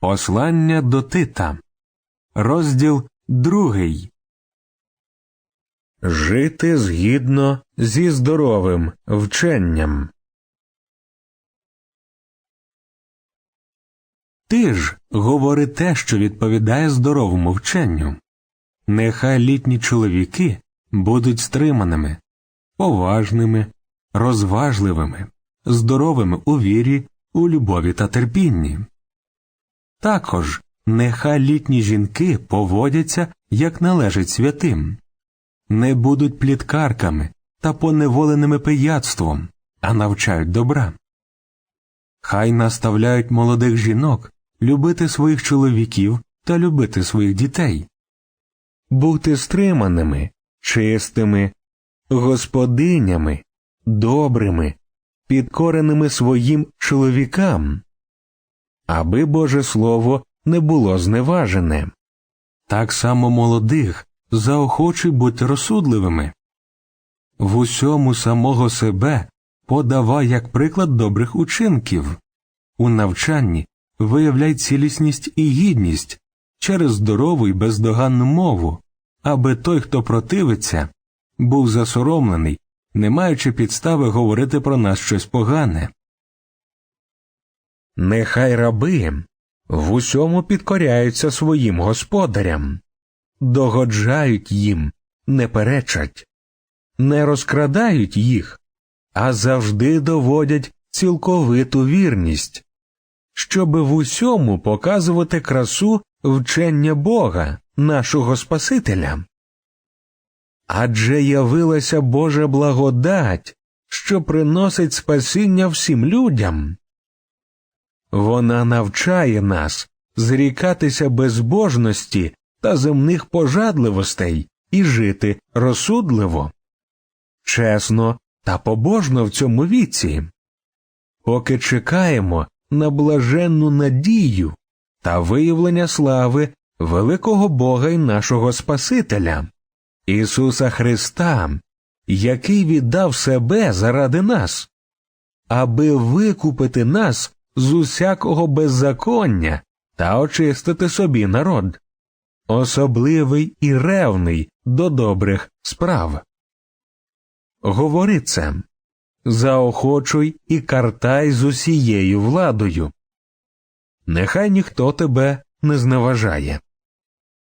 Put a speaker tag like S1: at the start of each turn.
S1: Послання до Тита, розділ другий. Жити згідно зі здоровим вченням. Ти ж говори те, що відповідає здоровому вченню. Нехай літні чоловіки будуть стриманими, поважними, розважливими, здоровими у вірі, у любові та терпінні. Також нехай літні жінки поводяться, як належить святим, не будуть пліткарками та поневоленими пияцтвом, а навчають добра. Хай наставляють молодих жінок любити своїх чоловіків та любити своїх дітей, бути стриманими, чистими, господинями, добрими, підкореними своїм чоловікам, аби Боже Слово не було зневажене. Так само молодих заохочуй бути розсудливими. В усьому самого себе подавай як приклад добрих учинків. У навчанні виявляй цілісність і гідність через здорову і бездоганну мову, аби той, хто противиться, був засоромлений, не маючи підстави говорити про нас щось погане. Нехай раби в усьому підкоряються своїм господарям, догоджають їм, не перечать, не розкрадають їх, а завжди доводять цілковиту вірність, щоби в усьому показувати красу вчення Бога, нашого Спасителя. Адже явилася Божа благодать, що приносить спасіння всім людям. Вона навчає нас зрікатися безбожності та земних пожадливостей і жити розсудливо, чесно та побожно в цьому віці, поки чекаємо на блаженну надію та виявлення слави великого Бога і нашого Спасителя, Ісуса Христа, який віддав себе заради нас, аби викупити нас з усякого беззаконня та очистити собі народ, особливий і ревний до добрих справ. Говори це заохочуй і картай з усією владою. Нехай ніхто тебе не зневажає.